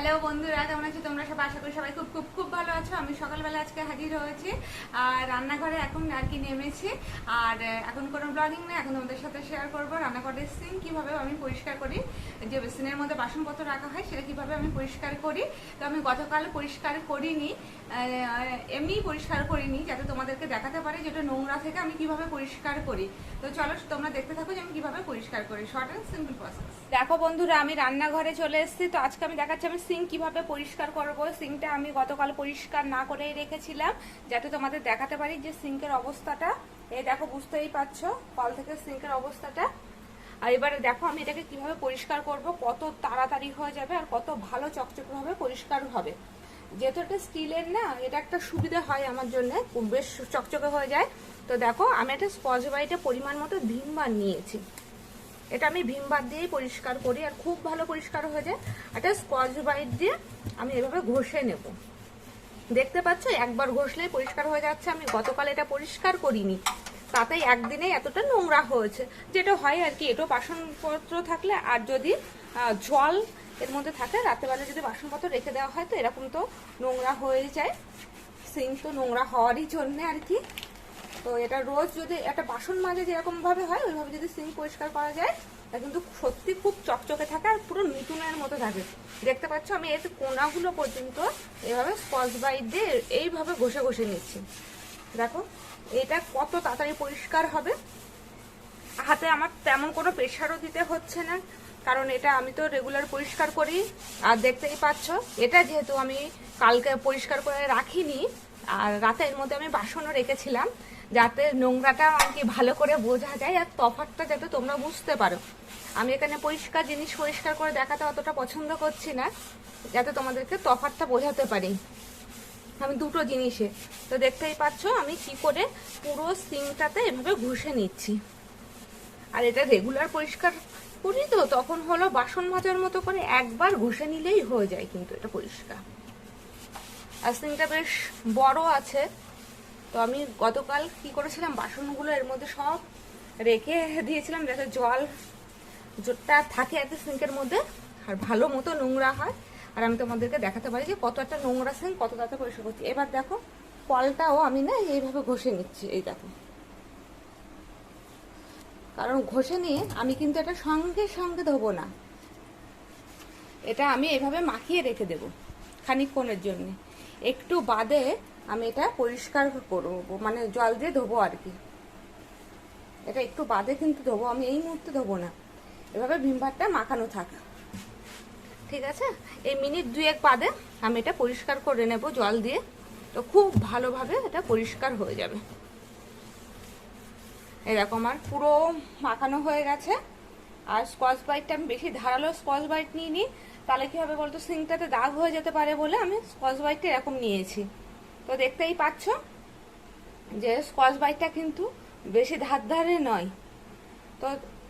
Hello বন্ধুরা কেমন আছো তোমরা? সব আশা করি সবাই খুব খুব খুব ভালো আছো। আমি সকালবেলা আজকে হাজির হয়েছি আর রান্নাঘরে এখন আর কি নেমেছি। আর এখন কোনো ব্লগিং নেই এখন তোমাদের সাথে শেয়ার করব। রান্নাঘরের সিন কীভাবে আমি পরিষ্কার করি যে বেসিনের মধ্যে বাসনপত্র রাখা হয় সেটা কীভাবে আমি পরিষ্কার করি। তো আমি গতকাল পরিষ্কার করিনি আহ, এমনিই পরিষ্কার করিনি যাতে তোমাদেরকে দেখাতে পারি যেটা নোংরা থেকে আমি কীভাবে পরিষ্কার করি। তো চলো তোমরা দেখতে থাকো যে আমি কীভাবে পরিষ্কার করি। শর্ট অ্যান্ড সিম্পল প্রসেস দেখো বন্ধুরা আমি রান্নাঘরে চলে এসেছি। তো আজকে আমি দেখাচ্ছি আমি সিঙ্ক কীভাবে পরিষ্কার করব, সিঙ্কটা আমি গতকাল পরিষ্কার না করেই রেখেছিলাম, যাতে তোমাদের দেখাতে পারি যে সিঙ্কের অবস্থাটা। এই দেখো, বুঝতেই পারছ, কল থেকে সিঙ্কের অবস্থাটা। আর এবারে দেখো, আমি এটাকে কীভাবে পরিষ্কার করব, কত তাড়াতাড়ি হয়ে যাবে আর কত ভালো চকচকে হবে পরিষ্কার হবে। যেহেতু এটা স্টিলের না, এটা একটা সুবিধা হয় আমার জন্য বেশ চকচকে হয়ে যায়। তো দেখো, আমি একটা স্কচ বাইটে পরিমাণ মতো ভিমবার নিয়েছি এটা আমি ভিমবার দিয়েই পরিষ্কার করি আর খুব ভালো পরিষ্কার হয়ে যায়। একটা স্কচ বাইট দিয়ে আমি এভাবে ঘষে নেব। দেখতে পাচ্ছ? একবার ঘষলেই পরিষ্কার হয়ে যাচ্ছে। আমি গতকাল এটা পরিষ্কার করিনি। তাতেই একদিনে এতটা নোংরা হয়েছে। যেটা হয় আর কি, এটো বাসনপত্র থাকলে আর যদি জল এর মধ্যে থাকে রাতেবেলা যদি বাসনপত্র রেখে দেওয়া হয়, তো এরকম তো নোংরা হয়ে যায়। সিঙ্ক তো নোংরা হওয়ারই জন্যে আর কি। তো এটা রোজ যদি একটা বাসন মাজে যেরকম ভাবে হয়, ওইভাবে যদি সিঙ্ক পরিষ্কার করা যায়, তা কিন্তু সত্যি খুব চকচকে থাকে আর পুরো নতুনের মতো থাকে। দেখতে পাচ্ছ আমি এর কোনাগুলো পর্যন্ত এভাবে স্কচ বাইট দিয়ে এইভাবে ঘষে ঘষে নিচ্ছি। দেখো, এটা কত তাড়াতাড়ি পরিষ্কার হবে। হাতে আমার তেমন কোনো প্রেশারও দিতে হচ্ছে না, কারণ এটা আমি তো রেগুলার পরিষ্কার করি। আর দেখতেই পাচ্ছ, এটা যেহেতু আমি কালকে পরিষ্কার করে রাখিনি, আর রাতের মধ্যে আমি বাসনও রেখেছিলাম যাতে নোংরাটা আর কি ভালো করে বোঝা যায় আর তফাৎটা যাতে তোমরা বুঝতে পারো। আমি এখানে পরিষ্কার জিনিস পরিষ্কার করে দেখাতে অতটা পছন্দ করছি না, যাতে তোমাদেরকে তফাৎটা বোঝাতে পারি। আমি দুটো জিনিসে। তো দেখতেই পাচ্ছ, আমি কি করে পুরো সিংটাতে এভাবে ঘষে নিচ্ছি। আর এটা রেগুলার পরিষ্কার করি তো, তখন হলো বাসন মাজার মতো করে একবার ঘষে নিলেই হয়ে যায় কিন্তু এটা পরিষ্কার। আর সিংটা বেশ বড় আছে তো আমি গতকাল কি করেছিলাম? বাসনগুলো এর মধ্যে সব রেখে দিয়েছিলাম যাতে জল জোরটা থাকে কি সিঙ্কের মধ্যে আর ভালো মতো নোংরা হয়। আর আমি তোমাদেরকে দেখাতে পারি যে কত একটা নোংরা সিঙ্ক কত তাড়াতাড়ি পরিষ্কার করছি। এবার দেখো, কলটাও আমি না এইভাবে ঘষে নিচ্ছি, এই দেখো। কারণ ঘষে নিয়ে আমি কিন্তু এটা সঙ্গে সঙ্গে ধোবো না। এটা আমি এভাবে মাখিয়ে রেখে দেব খানিকক্ষণের জন্য। একটু বাদে আমি এটা পরিষ্কার করব মানে জল দিয়ে ধোবো আর কি। এটা একটু বাদে কিন্তু ধোবো, আমি এই মুহূর্তে ধোবো না। এভাবে ভিমবারটা মাখানো থাক। ঠিক আছে? এই মিনিট দুয়েক বাদে আমি এটা পরিষ্কার করে নেব জল দিয়ে। তো খুব ভালোভাবে এটা পরিষ্কার হয়ে যাবে। এরকম আর পুরো মাখানো হয়ে গেছে। আর স্কচ বাইটটা আমি বেশি ধারালো স্কচ বাইট নিয়ে নিই তাহলে কি হবে বলতো, সিঙ্কটাতে দাগ হয়ে যেতে পারে বলে আমি স্কচ বাইটটা এরকম নিয়েছি। তো দেখতেই পাচ্ছ যে স্কচ বাইটটা কিন্তু বেশি ধার ধারে নয়। তো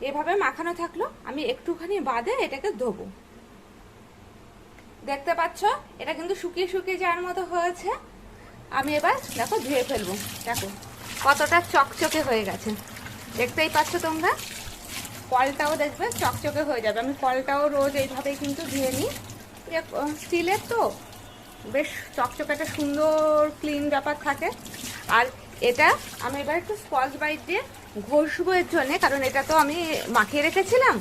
এভাবে মাখানো থাকল, আমি একটুখানি বাদে এটাকে ধোবো। দেখতে পাচ্ছ, এটা কিন্তু শুকিয়ে শুকিয়ে যাওয়ার মতো হয়েছে। আমি এবার দেখো ধুয়ে ফেলব। দেখো কতটা চকচকে হয়ে গেছে। দেখতেই পাচ্ছ তোমরা? কলটাও দেখবে চকচকে হয়ে যাবে। আমি কলটাও রোজ এইভাবেই কিন্তু ধুয়ে নিই। স্টিলের তো বেশ চকচকে একটা সুন্দর ক্লিন ব্যাপার থাকে। আর এটা আমি এবার একটু স্কচ বাইট দিয়ে ঘষবো এর জন্যে, কারণ এটা তো আমি মাখিয়ে রেখেছিলাম।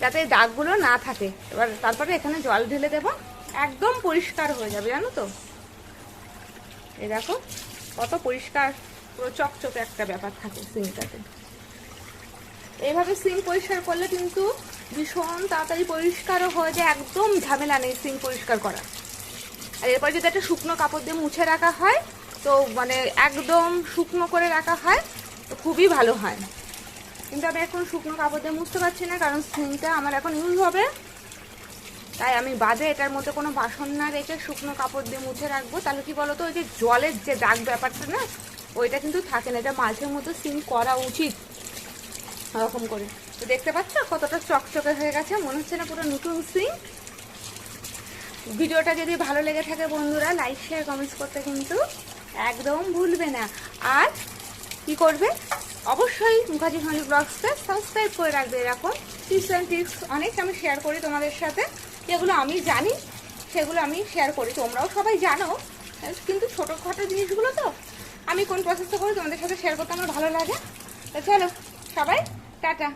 যাতে দাগগুলো না থাকে। এবার তারপরে এখানে জল ঢেলে দেবো। একদম পরিষ্কার হয়ে যাবে, জানো তো? এই দেখো, কত পরিষ্কার, পুরো চকচকে একটা ব্যাপার থাকে সিমটাতে এইভাবে সিম পরিষ্কার করলে কিন্তু ভীষণ তাড়াতাড়ি পরিষ্কারও হয়ে যায়। একদম ঝামেলা নেই সিম পরিষ্কার করা আর এরপর যদি একটা শুকনো কাপড় দিয়ে মুছে রাখা হয়, তো মানে একদম শুকনো করে রাখা হয়, তো খুবই ভালো হয়। কিন্তু আমি এখন শুকনো কাপড় দিয়ে মুছতে পারছি না, কারণ সিঙ্কটা আমার এখন ইউজ হবে। তাই আমি বাদে এটার মধ্যে কোনো বাসন না রেখে শুকনো কাপড় দিয়ে মুছে রাখব। তাহলে কি বলতো, ওই যে জলের যে দাগ ব্যাপারটা না, ওইটা কিন্তু থাকে না। এটা মাঝে মধ্যে সিঙ্ক করা উচিত। ওরকম করে। তো দেখতে পাচ্ছ, কতটা চকচকে হয়ে গেছে, মনে হচ্ছে না পুরো নতুন সিঙ্ক ভিডিওটা যদি ভালো লেগে থাকে বন্ধুরা লাইক শেয়ার কমেন্টস করতে কিন্তু একদম ভুলবে না। আর কি করবে? অবশ্যই মুখার্জি ফ্যামিলি ব্লগসকে সাবস্ক্রাইব করে রাখবে। এরকম টিপস অ্যান্ড টিপস অনেক আমি শেয়ার করি তোমাদের সাথে। যেগুলো আমি জানি, সেগুলো আমি শেয়ার করি। তোমরাও সবাই জানো। কিন্তু ছোটোখাটো জিনিসগুলো তো আমি কোন প্রসেসটা করি তোমাদের সাথে শেয়ার করতে আমার ভালো লাগে। তো চলো, সবাই, টাটা।